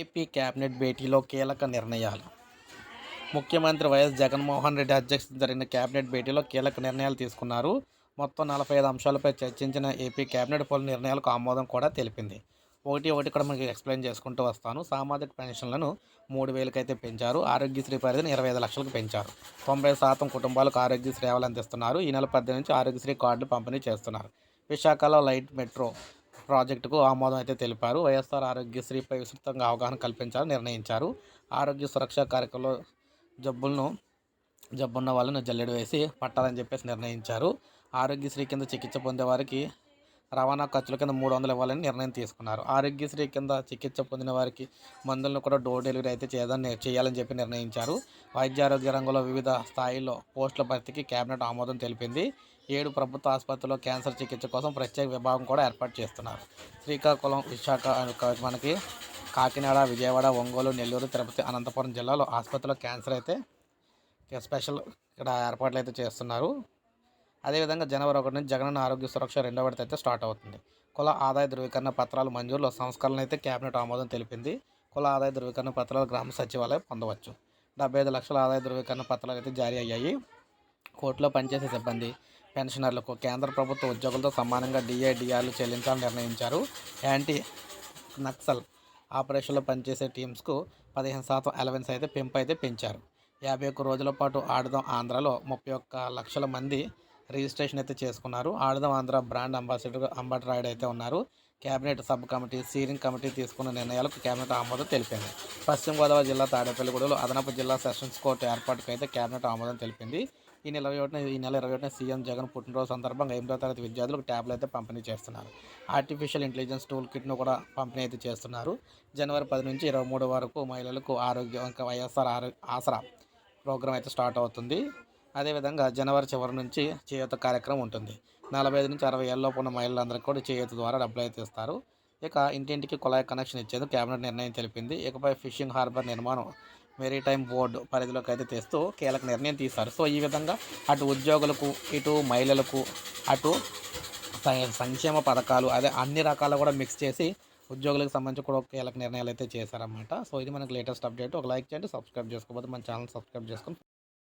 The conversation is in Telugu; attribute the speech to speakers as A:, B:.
A: ఏపీ కేబినెట్ భేటీలో కీలక నిర్ణయాలు. ముఖ్యమంత్రి వైఎస్ జగన్మోహన్ రెడ్డి అధ్యక్షత జరిగిన కేబినెట్ భేటీలో కీలక నిర్ణయాలు తీసుకున్నారు. మొత్తం నలభై ఐదు అంశాలపై చర్చించిన ఏపీ కేబినెట్ పలు నిర్ణయాలకు ఆమోదం కూడా తెలిపింది. ఒకటి ఒకటి కూడా మనకి ఎక్స్ప్లెయిన్ చేసుకుంటూ వస్తాను. సామాజిక పెన్షన్లను మూడు వేలకైతే పెంచారు. ఆరోగ్యశ్రీ పరిధిని ఇరవై ఐదు లక్షలకు పెంచారు. తొంభై శాతం కుటుంబాలకు ఆరోగ్యశ్రీ సేవలు అందిస్తున్నారు. ఈ నెల పద్దెనిమిది నుంచి ఆరోగ్యశ్రీ కార్డులు పంపిణీ చేస్తున్నారు. విశాఖలో లైట్ మెట్రో ప్రాజెక్టుకు ఆమోదం అయితే తెలిపారు. వైఎస్ఆర్ ఆరోగ్యశ్రీపై విస్తృతంగా అవగాహన కల్పించాలని నిర్ణయించారు. ఆరోగ్య సురక్ష కార్యక్రమంలో జబ్బులను జబ్బున్న వాళ్ళను జల్లెడ వేసి పట్టాలని చెప్పేసి నిర్ణయించారు. ఆరోగ్యశ్రీ కింద చికిత్స పొందే వారికి రవాణా ఖర్చుల కింద మూడు వందలు ఇవ్వాలని నిర్ణయం తీసుకున్నారు. ఆరోగ్యశ్రీ కింద చికిత్స పొందిన వారికి మందులను కూడా డోర్ డెలివరీ అయితే చేయాలని చేయాలని చెప్పి నిర్ణయించారు. వైద్య ఆరోగ్య రంగంలో వివిధ స్థాయిలో పోస్టుల భర్తీకి కేబినెట్ ఆమోదం తెలిపింది. ఏడు ప్రభుత్వ ఆసుపత్రిలో క్యాన్సర్ చికిత్స కోసం ప్రత్యేక విభాగం కూడా ఏర్పాటు చేస్తున్నారు. శ్రీకాకుళం విశాఖ మనకి కాకినాడ విజయవాడ ఒంగోలు నెల్లూరు తిరుపతి అనంతపురం జిల్లాలో ఆసుపత్రిలో క్యాన్సర్ అయితే స్పెషల్ ఇక్కడ ఏర్పాట్లు అయితే చేస్తున్నారు. అదేవిధంగా జనవరి ఒకటి నుంచి జగనన్న ఆరోగ్య సురక్ష రెండో విడత అయితే స్టార్ట్ అవుతుంది. కుల ఆదాయ ధృవీకరణ పత్రాలు మంజూరులో సంస్కరణ అయితే కేబినెట్ ఆమోదం తెలిపింది. కుల ఆదాయ ధృవీకరణ పత్రాలు గ్రామ సచివాలయం పొందవచ్చు. డెబ్బై ఐదు లక్షల ఆదాయ ధృవీకరణ పత్రాలు అయితే జారీ అయ్యాయి. కోర్టులో పనిచేసే సిబ్బంది పెన్షనర్లకు కేంద్ర ప్రభుత్వ ఉద్యోగులతో సమానంగా డిఏడిఆర్లు చెల్లించాలని నిర్ణయించారు. యాంటీ నక్సల్ ఆపరేషన్లో పనిచేసే టీమ్స్కు పదిహేను శాతం అలవెన్స్ అయితే పెంపు అయితే పెంచారు. యాభై ఒక్క రోజుల పాటు ఆడదాం ఆంధ్రలో ముప్పై ఒక్క లక్షల మంది రిజిస్ట్రేషన్ అయితే చేసుకున్నారు. ఆడదాం ఆంధ్ర బ్రాండ్ అంబాసిడర్ అంబాసిడర్ అయితే ఉన్నారు. Cabinet sub committee steering committee తీసుకున్న నిర్ణయాలకు కేబినెట్ ఆమోదం తెలిపింది. పశ్చిమ గోదావరి జిల్లా తాడేపల్లిగూడలో అదనపు జిల్లా సెషన్స్ కోర్టు ఏర్పాటుకు అయితే కేబినెట్ ఆమోదం తెలిపింది. ఈ నెల ఇరవై ఒకటిన ఈ నెల ఇరవై ఒకటిన సీఎం జగన్ పుట్టినరోజు సందర్భంగా ఎనిమిదో తరగతి విద్యార్థులకు ట్యాబ్లు అయితే పంపిణీ చేస్తున్నారు. ఆర్టిఫిషియల్ ఇంటెలిజెన్స్ టూల్ కిట్ను కూడా పంపిణీ అయితే చేస్తున్నారు. జనవరి పది నుంచి ఇరవై మూడు వరకు మహిళలకు ఆరోగ్య ఇంకా వైఎస్ఆర్ ఆరో ఆసరా ప్రోగ్రాం అయితే స్టార్ట్ అవుతుంది. అదేవిధంగా జనవరి చివరి నుంచి చేయూత కార్యక్రమం ఉంటుంది. నలభై ఐదు నుంచి అరవై ఏళ్ళలోపు ఉన్న మహిళలందరికీ కూడా చేయూత ద్వారా డబ్బులు అయితే ఇస్తారు. ఇక ఇంటింటికి కుళాయి కనెక్షన్ ఇచ్చేందుకు కేబినెట్ నిర్ణయం తెలిపింది. ఇకపై ఫిషింగ్ హార్బర్ నిర్మాణం మెరీటైమ్ బోర్డు పరిధిలోకి అయితే తెస్తూ కీలక నిర్ణయం తీశారు. సో ఈ విధంగా అటు ఉద్యోగులకు ఇటు మహిళలకు అటు సంక్షేమ పథకాలు అదే అన్ని రకాలు కూడా మిక్స్ చేసి ఉద్యోగులకు సంబంధించి కూడా ఒక కీలక నిర్ణయాలు అయితే చేశారన్నమాట. సో ఇది మనకు లేటెస్ట్ అప్డేట్ ఒక లైక్ చేయండి సబ్స్క్రైబ్ చేసుకోకపోతే మన ఛానల్ సబ్స్క్రైబ్ చేసుకొని